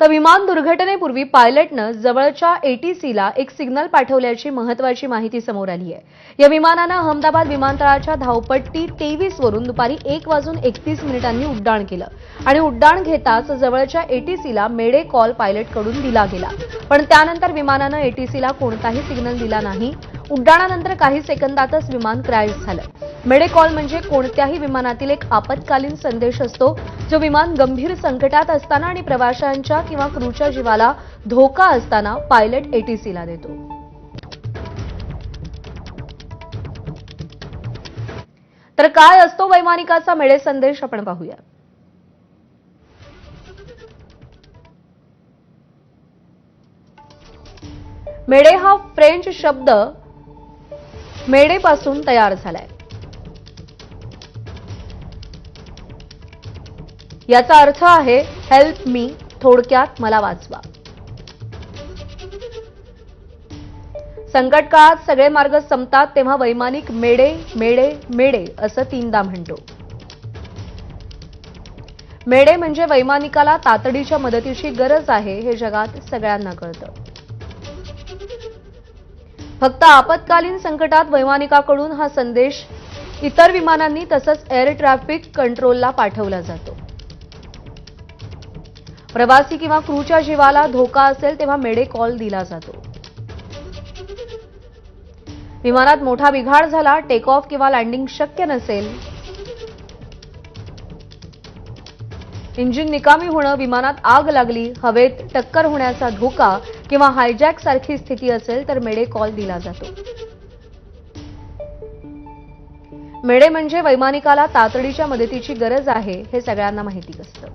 तर विमान दुर्घटनेपूर्वी पायलटनं जवळच्या एटीसीला एक सिग्नल पाठवल्याची महत्वाची माहिती समोर आली आहे. या विमानानं अहमदाबाद विमानतळाच्या धावपट्टी तेवीस वरून दुपारी एक वाजून एकतीस मिनिटांनी उड्डाण केलं आणि उड्डाण घेताच जवळच्या एटीसीला मेडे कॉल पायलटकडून दिला गेला. पण त्यानंतर विमानानं एटीसीला कोणताही सिग्नल दिला नाही. उड्डाणानंतर काही सेकंदातच विमान क्रॅश झालं. मेडे कॉल म्हणजे कोणत्याही विमानातील एक आपत्कालीन संदेश असतो जो विमान गंभीर संकटात असताना आणि प्रवाशांच्या किंवा क्रूच्या जीवाला धोका असताना पायलट एटीसीला देतो. तर काय असतो वैमानिकाचा मेडे संदेश आपण पाहूया. मेडे हा फ्रेंच शब्द मेडेपासून तयार झालाय. याचा अर्थ आहे हेल्प मी थोडक्यात मला वाचवा. संकटकाळात सगळे मार्ग संपतात तेव्हा वैमानिक मेडे मेडे मेडे असं तीनदा म्हणतो. मेडे म्हणजे वैमानिकाला तातडीच्या मदतीची गरज आहे हे जगात सगळ्यांना कळतं. फक्त आपत्कालीन संकटात वैमानिकाकडून हा संदेश इतर विमानांनी तसंच एअर ट्रॅफिक कंट्रोलला पाठवला जातो. प्रवासी किंवा क्रूच्या जीवाला धोका असेल तेव्हा मेडे कॉल दिला जातो. विमानात मोठा बिघाड झाला टेक ऑफ किंवा लँडिंग शक्य नसेल इंजिन निकामी होणं विमानात आग लागली हवेत टक्कर होण्याचा धोका किंवा हायजॅक सारखी स्थिती असेल तर मेडे कॉल दिला जातो. मेडे म्हणजे वैमानिकाला तातडीच्या मदतीची गरज आहे हे सगळ्यांना माहिती असतं.